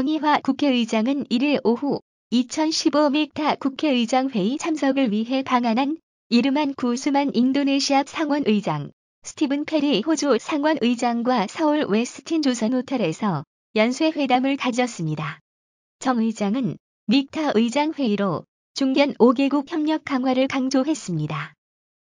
정의화 국회의장은 1일 오후 2015 믹타 국회의장 회의 참석을 위해 방한한 이르만 구스만 인도네시아 상원의장, 스티븐 페리 호주 상원의장과 서울 웨스틴 조선 호텔에서 연쇄 회담을 가졌습니다. 정 의장은 믹타 의장 회의로 중견 5개국 협력 강화를 강조했습니다.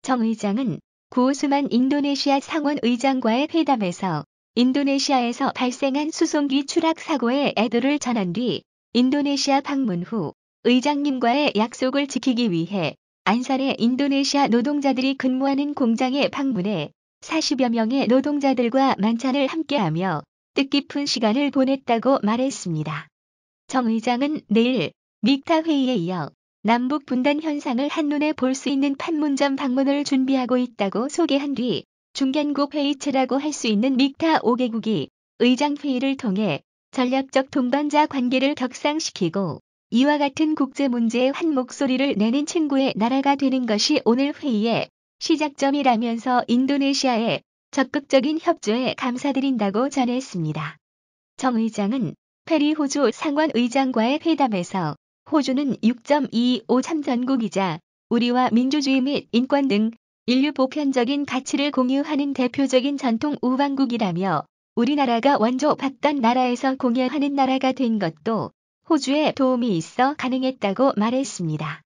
정 의장은 구스만 인도네시아 상원의장과의 회담에서 인도네시아에서 발생한 수송기 추락 사고의 애도를 전한 뒤 인도네시아 방문 후 의장님과의 약속을 지키기 위해 안산의 인도네시아 노동자들이 근무하는 공장에 방문해 40여 명의 노동자들과 만찬을 함께하며 뜻깊은 시간을 보냈다고 말했습니다. 정 의장은 내일 믹타 회의에 이어 남북 분단 현상을 한눈에 볼 수 있는 판문점 방문을 준비하고 있다고 소개한 뒤 중견국 회의체라고 할 수 있는 믹타 5개국이 의장 회의를 통해 전략적 동반자 관계를 격상시키고 이와 같은 국제 문제에 한 목소리를 내는 친구의 나라가 되는 것이 오늘 회의의 시작점이라면서 인도네시아의 적극적인 협조에 감사드린다고 전했습니다. 정 의장은 페리 호주 상원 의장과의 회담에서 호주는 6.25 참전국이자 우리와 민주주의 및 인권 등 인류 보편적인 가치를 공유하는 대표적인 전통 우방국이라며 우리나라가 원조 받던 나라에서 공여하는 나라가 된 것도 호주에 도움이 있어 가능했다고 말했습니다.